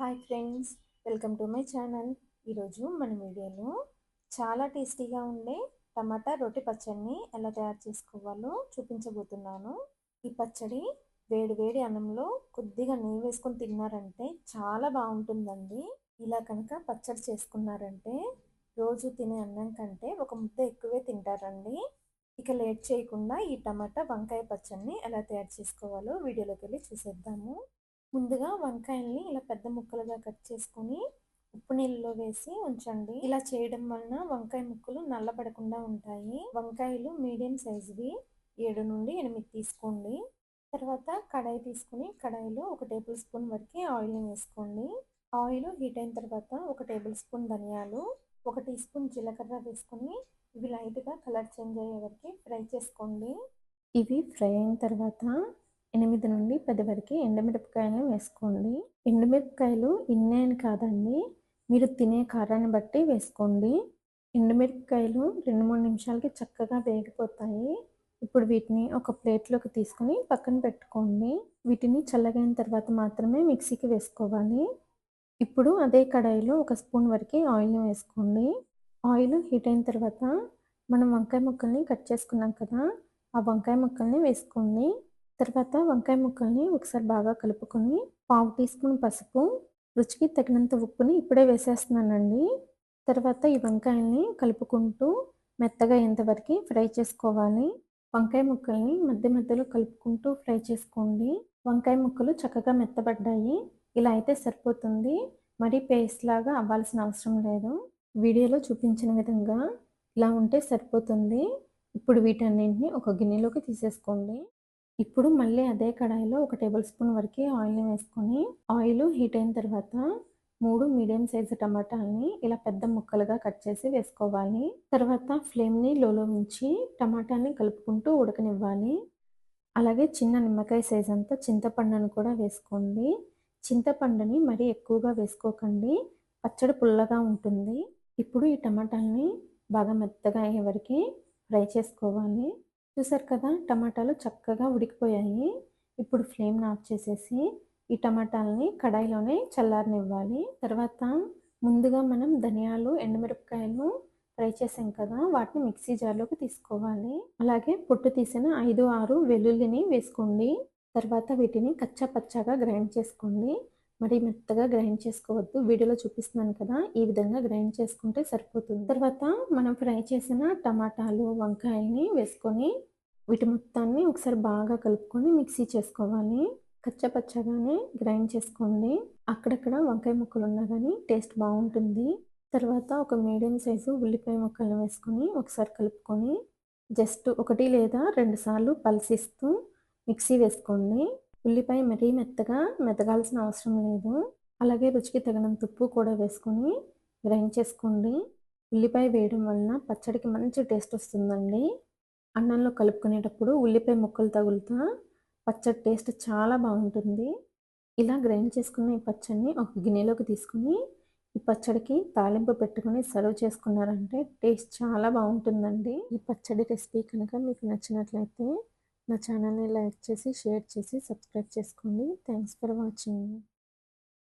Hi friends welcome to my channel. ఈరోజు మన వీడియోలో చాలా టేస్టీగా ఉండే టమాటా రొట్టె పచ్చడిని ఎలా తయారు చేసుకోవాలో చూపించబోతున్నాను. ఈ పచ్చడి వేడి వేడి అన్నంలో కొద్దిగా నెయ్యి వేసుకొని తిన్నారంటే చాలా బాగుంటుందండి. ఇలా కనుక పచ్చడి చేసుకున్నారంటే రోజు తినే అన్నం కంటే ఒక ముద్ద ఎక్కువే తింటారండి. ఇక లేట్ చేయకుండా ఈ టమాటా వంకాయ పచ్చడిని ఎలా తయారు చేసుకోవాలో వీడియోలోకి వెళ్ళి చూసేద్దాము. ముందుగా వంకాయల్ని ఇలా పెద్ద ముక్కలుగా కట్ చేసుకొని ఉప్పు నీళ్ళలో వేసి ఉంచండి. ఇలా చేయడం వలన వంకాయ ముక్కలు నల్లబడకుండా ఉంటాయి. వంకాయలు మీడియం సైజువి ఏడు నుండి ఎనిమిది తీసుకోండి. తర్వాత కడాయి తీసుకుని కడాయిలో ఒక టేబుల్ స్పూన్ వరకు ఆయిల్ని వేసుకోండి. ఆయిల్ హీట్ అయిన తర్వాత ఒక టేబుల్ స్పూన్ ధనియాలు ఒక టీ స్పూన్ జీలకర్ర వేసుకొని ఇవి లైట్గా కలర్ చేంజ్ అయ్యే వరకు ఫ్రై చేసుకోండి. ఇవి ఫ్రై అయిన తర్వాత ఎనిమిది నుండి పది వరకు ఎండుమిరపకాయలు వేసుకోండి. ఎండుమిరపకాయలు ఇన్నే అని కాదండి మీరు తినే కారాన్ని బట్టి వేసుకోండి. ఎండుమిరపకాయలు రెండు మూడు నిమిషాలకి చక్కగా వేగిపోతాయి. ఇప్పుడు వీటిని ఒక ప్లేట్లోకి తీసుకుని పక్కన పెట్టుకోండి. వీటిని చల్లగైన తర్వాత మాత్రమే మిక్సీకి వేసుకోవాలి. ఇప్పుడు అదే కడాయిలో ఒక స్పూన్ వరకు ఆయిల్ని వేసుకోండి. ఆయిల్ హీట్ అయిన తర్వాత మనం వంకాయ ముక్కల్ని కట్ చేసుకున్నాం కదా ఆ వంకాయ ముక్కల్ని వేసుకోండి. తర్వాత వంకాయ ముక్కల్ని ఒకసారి బాగా కలుపుకొని పావు టీ స్పూన్ పసుపు రుచికి తగినంత ఉప్పుని ఇప్పుడే వేసేస్తున్నానండి. తర్వాత ఈ వంకాయల్ని కలుపుకుంటూ మెత్తగా అయ్యేంతవరకు ఫ్రై చేసుకోవాలి. వంకాయ ముక్కల్ని మధ్య మధ్యలో కలుపుకుంటూ ఫ్రై చేసుకోండి. వంకాయ ముక్కలు చక్కగా మెత్తబడ్డాయి. ఇలా అయితే సరిపోతుంది. మరీ పేస్ట్ లాగా అవ్వాల్సిన అవసరం లేదు. వీడియోలో చూపించిన విధంగా ఇలా ఉంటే సరిపోతుంది. ఇప్పుడు వీటన్నింటిని ఒక గిన్నెలోకి తీసేసుకోండి. ఇప్పుడు మళ్ళీ అదే కడాయిలో ఒక టేబుల్ స్పూన్ వరకు ఆయిల్ని వేసుకొని ఆయిల్ హీట్ అయిన తర్వాత మూడు మీడియం సైజు టమాటాలని ఇలా పెద్ద ముక్కలుగా కట్ చేసి వేసుకోవాలి. తర్వాత ఫ్లేమ్ని లోలో ఉంచి టమాటాని కలుపుకుంటూ ఉడకనివ్వాలి. అలాగే చిన్న నిమ్మకాయ సైజ్ అంతా చింతపండును కూడా వేసుకోండి. చింతపండుని మరీ ఎక్కువగా వేసుకోకండి. పచ్చడి పుల్లగా ఉంటుంది. ఇప్పుడు ఈ టమాటాలని బాగా మెత్తగా అయ్యే వరకు ఫ్రై చేసుకోవాలి. చూసారు కదా టమాటాలు చక్కగా ఉడికిపోయాయి. ఇప్పుడు ఫ్లేమ్ని ఆఫ్ చేసేసి ఈ టమాటాలని కడాయిలోనే చల్లారనివ్వాలి. తర్వాత ముందుగా మనం ధనియాలు ఎండుమిరపకాయలు ఫ్రై చేసాం కదా వాటిని మిక్సీ జార్లోకి తీసుకోవాలి. అలాగే పొట్టు తీసిన ఐదు ఆరు వెల్లుల్లిని వేసుకోండి. తర్వాత వీటిని కచ్చా పచ్చాగా గ్రైండ్ చేసుకోండి. మరి మెత్తగా గ్రైండ్ చేసుకోవద్దు. వీడియోలో చూపిస్తున్నాను కదా ఈ విధంగా గ్రైండ్ చేసుకుంటే సరిపోతుంది. తర్వాత మనం ఫ్రై చేసిన టమాటాలు వంకాయల్ని వేసుకొని వీటి మొత్తాన్ని ఒకసారి బాగా కలుపుకొని మిక్సీ చేసుకోవాలి. కచ్చపచ్చగానే గ్రైండ్ చేసుకోండి. అక్కడక్కడ వంకాయ ముక్కలు ఉన్నా కానీ టేస్ట్ బాగుంటుంది. తర్వాత ఒక మీడియం సైజు ఉల్లిపాయ ముక్కలను వేసుకొని ఒకసారి కలుపుకొని జస్ట్ ఒకటి లేదా రెండు సార్లు పల్సిస్తూ మిక్సీ వేసుకోండి. ఉల్లిపాయ మరీ మెత్తగా మెతగాల్సిన అవసరం లేదు. అలాగే రుచికి తగినంత ఉప్పు కూడా వేసుకొని గ్రైండ్ చేసుకోండి. ఉల్లిపాయ వేయడం వలన పచ్చడికి మంచి టేస్ట్ వస్తుందండి. అన్నంలో కలుపుకునేటప్పుడు ఉల్లిపాయ ముక్కలు తగులుతా పచ్చడి టేస్ట్ చాలా బాగుంటుంది. ఇలా గ్రైండ్ చేసుకున్న ఈ పచ్చడిని ఒక గిన్నెలోకి తీసుకుని ఈ పచ్చడికి తాలింపు పెట్టుకుని సర్వ్ చేసుకున్నారంటే టేస్ట్ చాలా బాగుంటుందండి. ఈ పచ్చడి రెసిపీ కనుక మీకు నచ్చినట్లయితే నా ఛానల్ని లైక్ చేసి షేర్ చేసి సబ్స్క్రైబ్ చేసుకోండి. Thanks for watching.